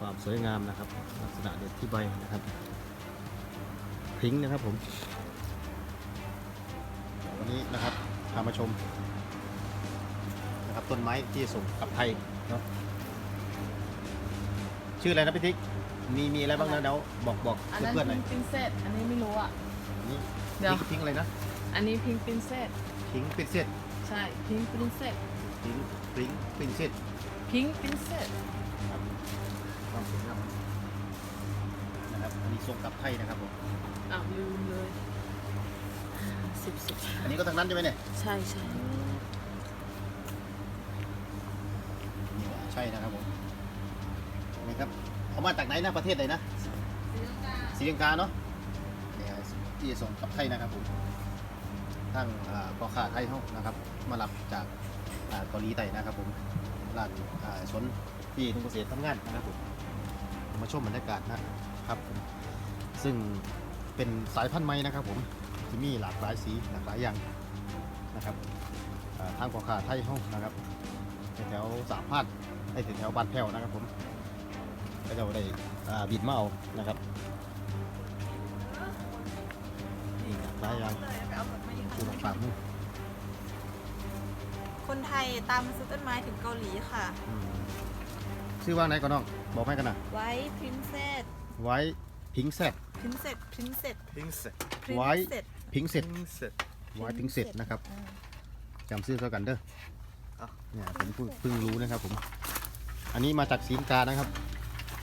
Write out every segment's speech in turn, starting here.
ความสวยงามนะครับ ลักษณะเด็ดที่ใบนะครับพริ้งนะครับผมวันนี้นะครับพามาชมนะครับต้นไม้ที่ส่งกลับไทยเนาะชื่ออะไรนะพี่ติ๊กมีมีอะไรบ้างนะเดี๋ยวบอกบอกอันนั้นเพื่อนๆหน่พิอยงปินเซตอันนี้ไม่รู้อะนี่เดี๋ยว พิงพิงอะไรนะอันนี้พิงปินเซตพิงปินเซตใช่พิงปินเซต พิงพิงปินเซตพิงปินเซตครับความสวยงามนะครับอันนี้ส่งกลับไทยนะครับผมอ้าวลืมเลยสิบสิบอันนี้ก็ทั้งนั้นใช่ไหมเนี่ยใช่ใช่นี่แหละใช่นะครับผมนี่ครับเขามาจากไหนนะประเทศไหนนะศรีลังกาเนาะเนี่ยที่จะส่งกลับไทยนะครับผมทั้งอ่าพ่อค้าไทยเขานะครับ มารับจาก อ่าเกาหลีใต้นะครับผมร้านอ่าสนที่ทุ่งเกษตรทำงานนะครับผมมาชมบรรยากาศนะครับผมซึ่งเป็นสายพันธุ์ไม้นะครับผมที่มีหลากหลายสีหลากหลายอย่างนะครับอ่าทางพ่อค้าไทยเขานะครับแถวๆสามพันไอ้แถวๆบ้านแพ้วนะครับผมก็จะได้อ่าบินมาเอานะครับนี่หลายอย่างคือต่างๆนู่น คนไทยตามมาซื้อต้นไม้ถึงเกาหลีค่ะ อืมชื่อว่าไหนก่อนน้อง บอกให้กันนะไว้พรินเซสไว้พิงเซตพรินเซสพรินเซส Pingset. พรินไว้เซสพิงเซต Pingset. ไว้พิงเซตนะครับจำชื่อเขากันเด้ออะ เนี่ยผมเพิ่งเพิ่งรู้นะครับผม อันนี้มาจากศรีลังกานะครับ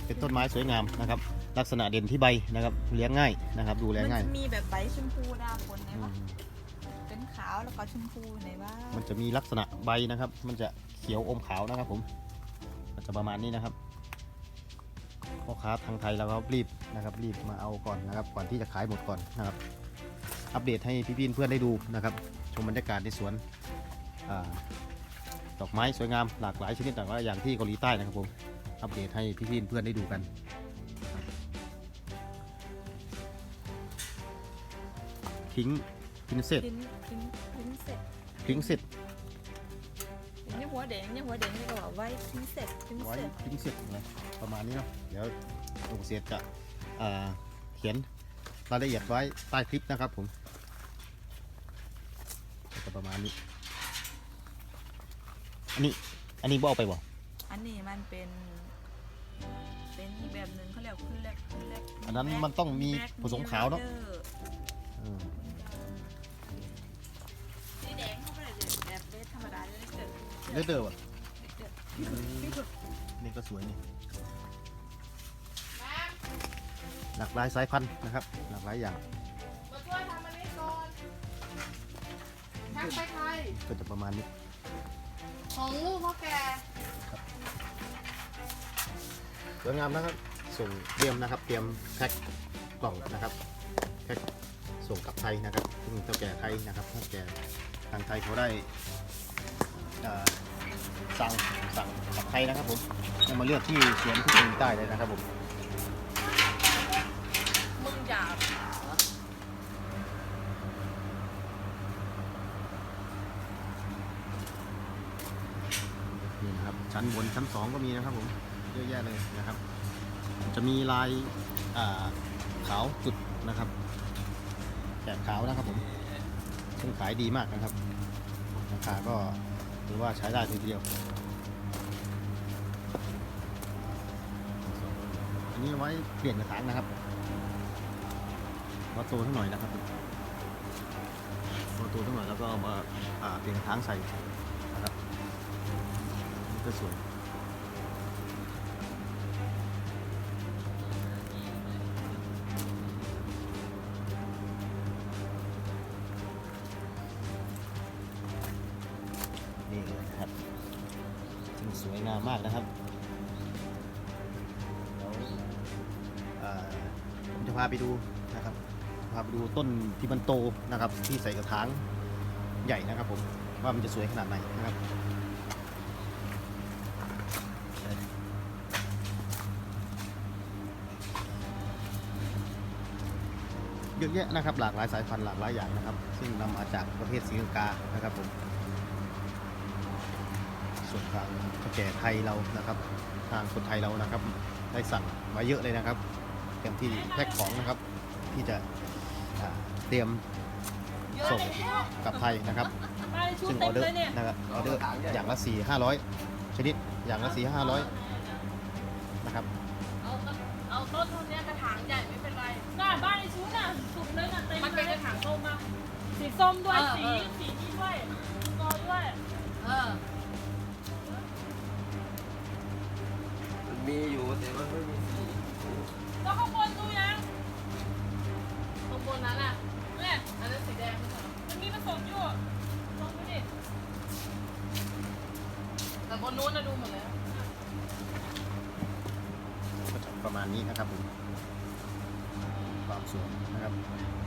เป็นต้นไม้สวยงามนะครับ ลักษณะเด่นที่ใบนะครับ เลี้ยงง่ายนะครับ ดูแลมันง่ายจะมีแบบใบชมพูดาปนไหนอืวะมเป็นขาวแล้วก็ชมพูไหนวะมันจะมีลักษณะใบนะครับ มันจะเขียวอมขาวนะครับผมมันจะประมาณนี้นะครับพ่อค้าทางไทยเราก็รีบนะครับ รีบมาเอาก่อนนะครับ ก่อนที่จะขายหมดก่อนนะครับ อัปเดตให้พี่ๆเพื่อนได้ดูนะครับ ชมบรรยากาศในสวนอดอกไม้สวยงามหลากหลายชนิดแต่ว่าอย่างที่เกาหลีใต้นะครับผมอัปเดตให้พี่ๆเพื่อนได้ดูกันพิง พิงเซตพรินพรินพรินเซสพิงเซตนี่หัวแดงนี่หัวแดงนี่ก็บอกไว้พรินเซสพรินไว้เซสพิงเสร็จนะประมาณนี้เนาะเดี๋ยวลุงเสียจะอ่าเขียนรายละเอียดไว้ใต้คลิปนะครับผมก็จะประมาณนี้ อันนี้อันนี้บ่เอาไปบ่อันนี้มันเป็น เป็นอีกแบบหนึ่งเขาเรียกขึ้นแรกขึ้นแรกอันนั้นมันต้องมีผสมขาวเนาะอื ดเด้อเด้อว่ะอืมนี่ก็สวยนี่หลากหลายสายพันธุ์นะครับ หลากหลายอย่างมาช่วยทำอันนี้ก่อนทางไปไทยก็จะประมาณนี้ ของลูกพ่อแกสวยงามนะครับ ส่งเตรียมนะครับ เตรียมแพ็คกล่องนะครับแพ็คส่งกลับไทยนะครับซึ่งเท่าแก่ไทยนะครับเท่าแก่ทางไทยเขาได้เอ่อ สั่งสั่งกลับไทยนะครับผมให้มาเลือกที่สวนที่เกาหลีใต้เลยนะครับผมมึงอย่านี่นะครับชั้นบนชั้นสองก็มีนะครับผมเยอะแยะเลยนะครับ จะมีลายาขาวจุดนะครับแกะขาวนะครับผมซึ่งขายดีมากนะครับราคาก็ ถือว่าใช้ได้ทีเดียว อันนี้ไว้เปลี่ยนกระถางนะครับมาโตทั้งหน่อยนะครับมาโตทั้งหน่อยแล้วก็มาอ่าเปลี่ยนกระถางใส่นะครับนี่ก็สวย วยงามมากนะครับเดี๋ยวผมจะพาไปดูนะครับ พาไปดูต้นที่มันโตนะครับ ที่ใส่กระถางใหญ่นะครับผมว่ามันจะสวยขนาดไหนนะครับเยอะแยะนะครับหลากหลายสายพันธุ์หลากหลายอย่างนะครับ ซึ่งนำมาจากประเทศศรีลังกานะครับผม ส่วนทางเจ้าแก่ไทยเรานะครับ ทางคนไทยเรานะครับ ได้สั่งมาเยอะเลยนะครับเตรียมที่แพ็คของนะครับ ที่จะอ่าเตรียมส่งกลับไทยนะครับไปชุดซึ่งอเต็อมเดอร์เลยเนี่ยนะครับออเดอร์อย่างละ4 500ชนิดอย่างละ4 500นะครับเอาต้นเอาต้นเท่านี้กระถางใหญ่ไม่เป็นไรน่าบ้านในชุดน่ะสุดเลยน่ะเต็มมันเป็นกระถางส้มมาสีส้มด้วยสีสีนี้ด้วยกอด้วย เออ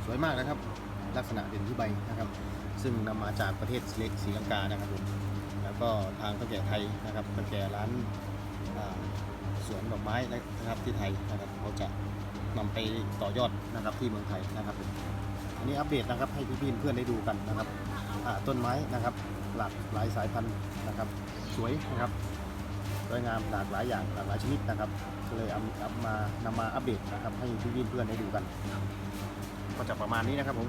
สวยมากนะครับ ลักษณะเด่นที่ใบนะครับ ซึ่งนำมาจากประเทศเล็กศรีลังกานะครับผมแล้วก็ทางเท่าแก่ไทยนะครับเท่าแก่ร้านสวนดอกไม้นะครับที่ไทยนะครับเขาจะนำไปต่อยอดนะครับที่เมืองไทยนะครับผมอันนี้อัปเดตนะครับให้พี่ๆเพื่อนได้ดูกันนะครับต้นไม้นะครับ หลากหลายสายพันธุ์นะครับ สวยนะครับ สวยงามหลากหลายอย่างหลากหลายชนิดนะครับก็เลยเอาเอามานำมาอัปเดตนะครับ ให้พี่เพื่อนได้ดูกันก็จะประมาณนี้นะครับผม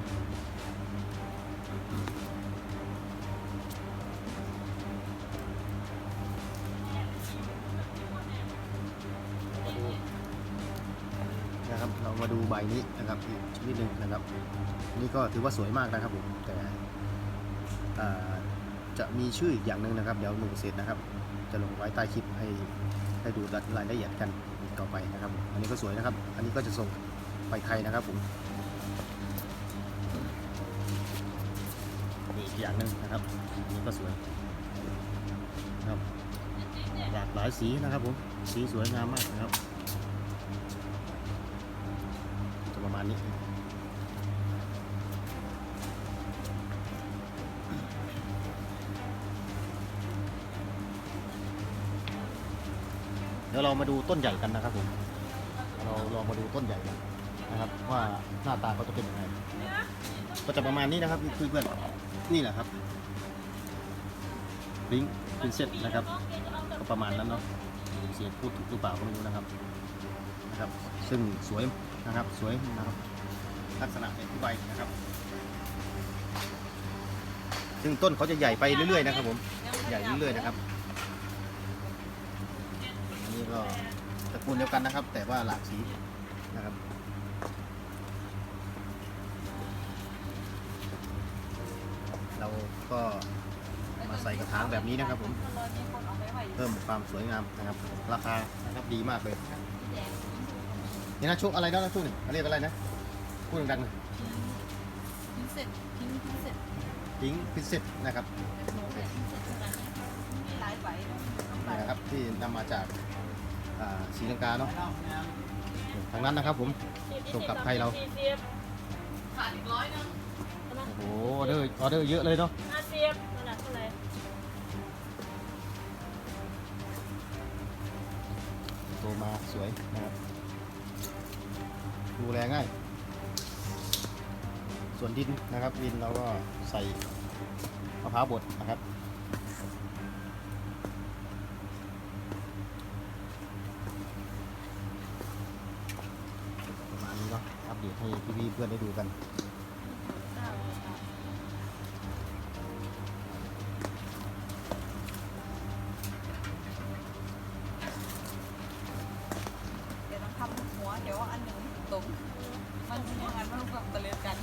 มาดูนะครับเรามาดูใบนี้นะครับอีกชนิดหนึ่งนะครับ นี่ก็ถือว่าสวยมากนะครับผมแต่จะมีชื่ออีกอย่างหนึ่งนะครับ เดี๋ยวหนุ่มเสร็จนะครับ จะลงไว้ใต้คลิปให้ให้ดูรายละเอียดกันต่อไปนะครับ อันนี้ก็สวยนะครับ อันนี้ก็จะส่งไปไทยนะครับผมมีอีกอย่างหนึ่งนะครับอันนี้ก็สวยนะครับหลากหลายสีนะครับผมสีสวยงามมากนะครับจะประมาณนี้ เดี๋ยวเรามาดูต้นใหญ่กันนะครับผมเราลองมาดูต้นใหญ่กันนะครับ ว่าหน้าตาเขาจะเป็นยังไงก็จะประมาณนี้นะครับคือเพื่อนนี่แหละครับลิงพินเซตนะครับ ก็ประมาณนั้นเนาะเสียพูดถูกหรือเปล่าก็ไม่รู้นะครับนะครับ ซึ่งสวยนะครับสวยนะครับ ลักษณะเป็นที่ใบนะครับ ซึ่งต้นเขาจะใหญ่ไปเรื่อยๆนะครับผมใหญ่เรื่อยๆนะครับ ก็ตระกูลเดียวกันนะครับ แต่ว่าหลากสีนะครับเราก็มาใส่กระถางแบบนี้นะครับผมเพิ่มความสวยงามนะครับ ราคานะครับดีมากเลยนี่นะชุกอะไรนะชุกนี่เขาเรียกอะไรนะพูดดังๆหน่อยพิเศษพิงพิเศษพิงพิเศษนะครับมีหลายใบนี่นะครับที่นำมาจาก อ่าศรีลังกาเนาะทางนั้นนะครับผมส่งกลับไทยเราขาดอีกร้อยนึงโอ้โหออเดอร์ออเดอร์เยอะเลยเนาะห้าสิบนั่นแหละเท่าไหร่โตมาสวยนะครับดูแลง่าย ส่วนดินนะครับดินเราก็ใส่มะพร้าวบดนะครับ ประมาณนี้เนาะอัปเดตให้พี่ๆ เพื่อนได้ดูกัน เดี๋ยวต้องทำหัว เดี๋ยวอันหนึ่งตรงมันอย่านั้นมันแบบตะเลือกัน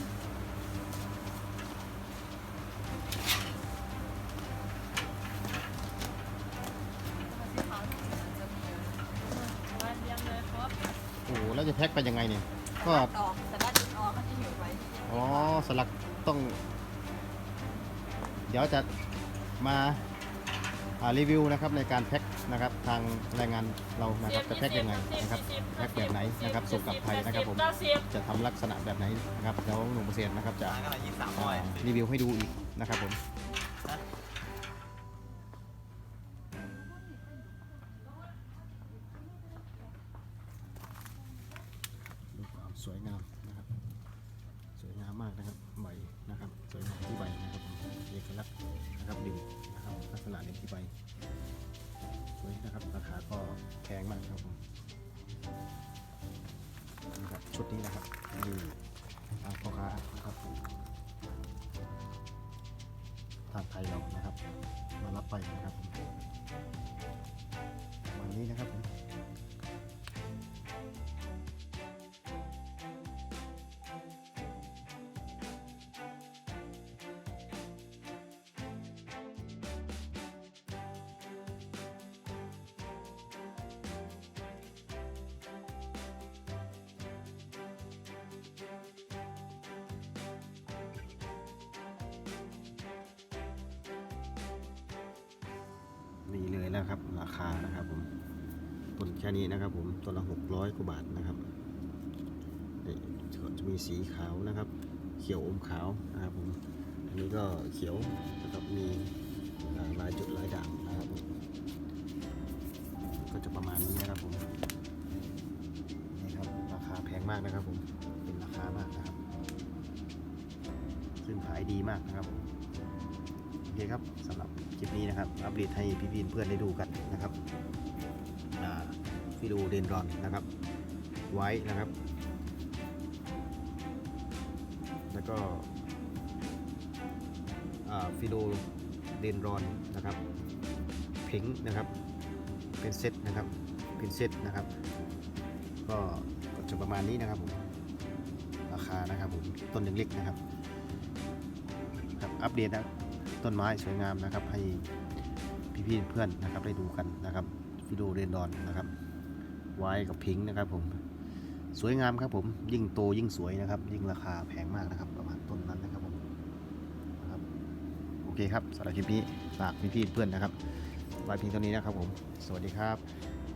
โอ้โหแล้วจะแพ็คไปยังไงเนี่ย ก็ออกแต่ด้านออกก็จะ อยู่ไว้อ๋อสลักต้อง เดี๋ยวจะมาอ่ารีวิวนะครับในการแพ็คนะครับทางแรงงานเรานะครับจะแพ็คยังไงนะครับแพ็คแบบไหนนะครับส่งกลับไทยนะครับผมเก้าสิบจะทำลักษณะแบบไหนนะครับเดี๋ยวหนุ่มเกษตรนะครับจะก็ละยี่สิบสามอ่าร้อยรีวิวให้ดูอีกนะครับผม งมากครับผมนะครับชุดนี้นะครับดีพ่อค้านะครับทางไทยเรานะครับ มารับไปนะครับ วันนี้นะครับ นี่เลยนะครับ ราคานะครับผมต้นแค่นี้นะครับ ผมต้นละหกร้อยกว่าบาทนะครับนี่จะมีสีขาวนะครับ เขียวอมขาวนะครับผมอันนี้ก็เขียวนะครับมีลายจุดลายด่างนะครับผมก็จะประมาณนี้นะครับผมนี่ครับราคาแพงมากนะครับผมเป็นราคามากนะครับ ซึ่งขายดีมากนะครับโอเคครับ คลิปนี้นะครับ อัปเดตให้พี่ๆเพื่อนได้ดูกันนะครับฟิโลเดนรอนนะครับ ไว้นะครับ แล้วก็ฟิโลเดนรอนนะครับพิงค์นะครับ เป็นเซตนะครับ เป็นเซตนะครับก็ก็จะประมาณนี้นะครับผมราคานะครับผมต้นยังเล็กนะครับครับ อัปเดตนะ ต้นไม้สวยงามนะครับ ให้พี่ๆเพื่อนนะครับได้ดูกันนะครับฟิโอเรนดอนนะครับไว้กับพิงค์นะครับผมสวยงามครับผมยิ่งโตยิ่งสวยนะครับ ยิ่งราคาแพงมากนะครับ ประมาณต้นนั้นนะครับผมนะครับโอเคครับสำหรับคลิปนี้ฝากพี่ๆเพื่อนนะครับไว้เพียงเท่านี้นะครับผม สวัสดีครับ